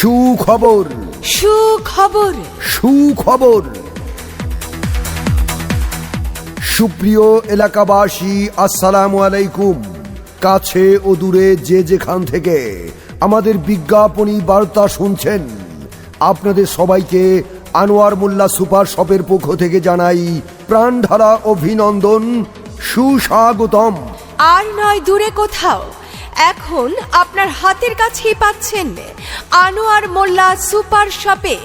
সুখবর। সুখবর। সুখবর। সুপ্রিয় এলাকাবাসী আসসালামু আলাইকুম। কাছে ও দূরে যে যেখান থেকে আমাদের বিজ্ঞাপনী বার্তা শুনছেন আপনাদের সবাইকে আনোয়ার মোল্লা সুপার শপের পক্ষ থেকে জানাই প্রাণধারা অভিনন্দন সুস্বাগতম। আর নয় দূরে কোথাও। এখন আপনার হাতের কাছেই পাচ্ছেন আনোয়ার মোল্লা সুপার শপে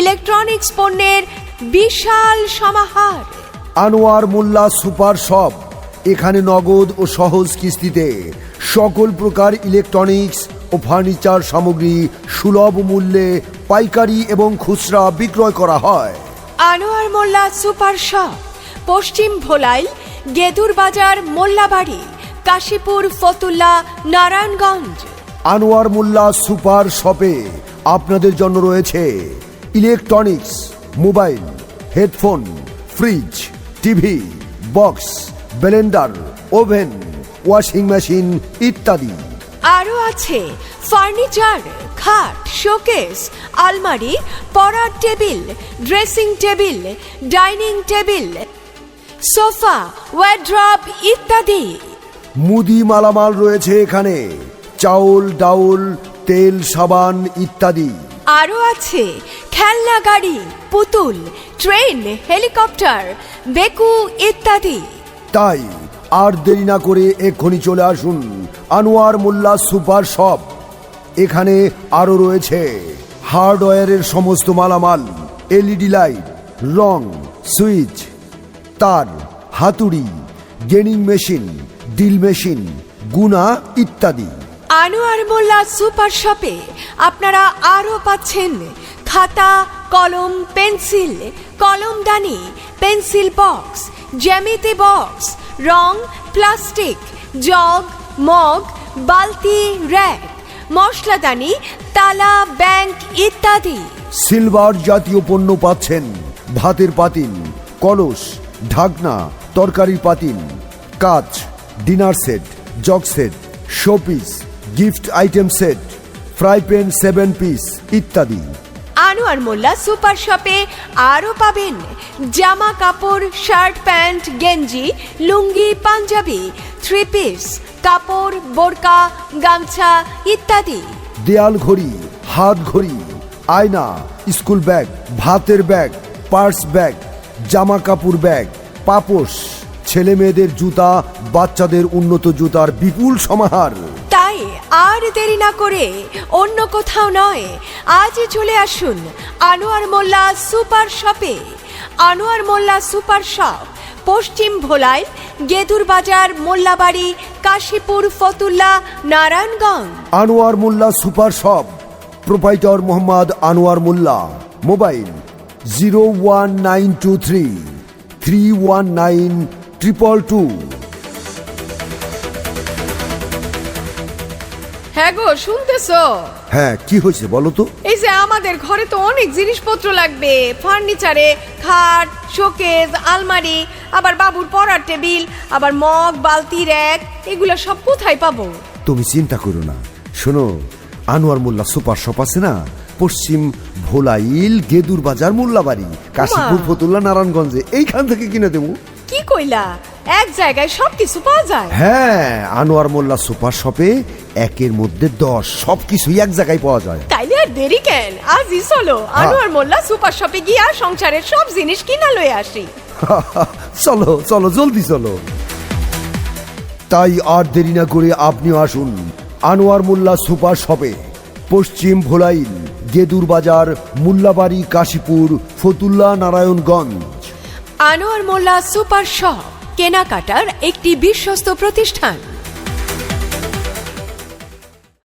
ইলেকট্রনিক্স পণ্যের বিশাল সমাহার। আনোয়ার মোল্লা সুপার শপ এখানে নগদ ও সহজ কিস্তিতে সকল প্রকার ইলেকট্রনিক্স ও ফার্নিচার সামগ্রী সুলভ মূল্যে পাইকারি এবং খুচরা বিক্রয় করা হয়। আনোয়ার মোল্লা সুপার শপ পশ্চিম ভোলাই গেদুর বাজার মোল্লাবাড়ি। কাশীপুর ফতুল্লা নারায়ণগঞ্জ। আনোয়ার মোল্লা সুপার শপে আপনাদের জন্য রয়েছে electronics mobile headphone fridge TV box blender oven washing machine ইত্যাদি। আরও আছে ফার্নিচার খাট শোকেস আলমারি পড়ার table dressing table dining table sofa wardrobe ইত্যাদি। মুদি মালামাল রয়েছে এখানে। চাউল ডাউল তেল সাবান ইত্যাদি। আরও আছে। খেলনা গাড়ি পুতুল ট্রেন হেলিকপ্টার বেকু ইত্যাদি। তাই আর দেরি না করে এক্ষুনি চলে আসুন। Anwar Molla super shop. এখানে আরও রয়েছে হার্ডওয়্যারের সমস্ত মালামাল এলইডি লাইট রং সুইচ তার হাতুড়ি গেনিং মেশিন ডিল মেশিন গুনা ইত্যাদি। আনোয়ার মোল্লা সুপার শপে আপনারা আরও পাচ্ছেন খাতা কলম পেন্সিল কলমদানি পেন্সিল বক্স জ্যামিতি বক্স রং প্লাস্টিক জগ মগ বালতি র্যাক মশলাদানি তালা ব্যাংক ইত্যাদি। সিলভার জাতীয় পণ্য পাচ্ছেন ভাতের পাতিল কলস ঢাকনা তরকারির পাতিল কাচ dinner set jug set showpiece gift item set fry pan seven piece ইত্যাদি। আনোয়ার মোল্লা সুপার শপে আরও পাবেন জামা কাপড় শার্ট প্যান্ট গেঞ্জি লুঙ্গি পাঞ্জাবি থ্রি পিস কাপড় বোরকা গামছা ইত্যাদি। দেয়াল ঘড়ি হাত ঘড়ি আয়না স্কুল ব্যাগ ভাতের ব্যাগ পার্স ব্যাগ জামা কাপড় ব্যাগ পাপোশ। ছেলে মেয়েদের জুতা বাচ্চাদের উন্নত জুতার বিপুল সমাহার। তাই আর দেরি না করে অন্য কোথাও নয় আজই চলে আসুন আনোয়ার মোল্লা সুপার শপে। Anwar Molla super shop Paschim Bholai Gedur Bazar Mollabari Kashipur Fatullah Narayanganj. Anwar Molla super shop proprietor Mohammad Anwar Molla mobile zero one nine two three three one nine triple two হ্যাঁ গো শুনতেছো? হ্যাঁ কি হয়েছে বলো তো? এই যে আমাদের ঘরে তো অনেক জিনিসপত্র লাগবে। ফার্নিচারে খাট শোকেস আলমারি আবার বাবুর পড়ার টেবিল আবার মগ বালতি র্যাক এগুলো সব কোথায় পাবো? তুমি চিন্তা করো না। শোনো আনোয়ার মোল্লা সুপার শপ আছে না? পশ্চিম ভোলাইল গেদুর বাজার মোল্লাবাড়ি কাশীপুর ফতুল্লা নারায়ণগঞ্জে। এইখান থেকে কিনে দেবো। কি কইলা? এক জায়গায় সব কিছু পাওয়া যায়। হ্যাঁ আনোয়ার মোল্লা সুপার শপে একের মধ্যে দশ সব কিছুই এক জায়গায় পাওয়া যায়। তাইলে আর দেরি কেন? আজই চলো আনোয়ার মোল্লা সুপার শপে গিয়া সংসারের সব জিনিস কিনা লয়ে আসি। চলো চলো জলদি চলো। তাই আর দেরি না করে আপনিও আসুন আনোয়ার মোল্লা সুপার শপে পশ্চিম ভোলাইল গেদুর বাজার মুল্লাবাড়ি কাশীপুর ফতুল্লা নারায়ণগঞ্জ। আনোয়ার মোল্লা সুপার শপ কেনাকাটার একটি বিশ্বস্ত প্রতিষ্ঠান।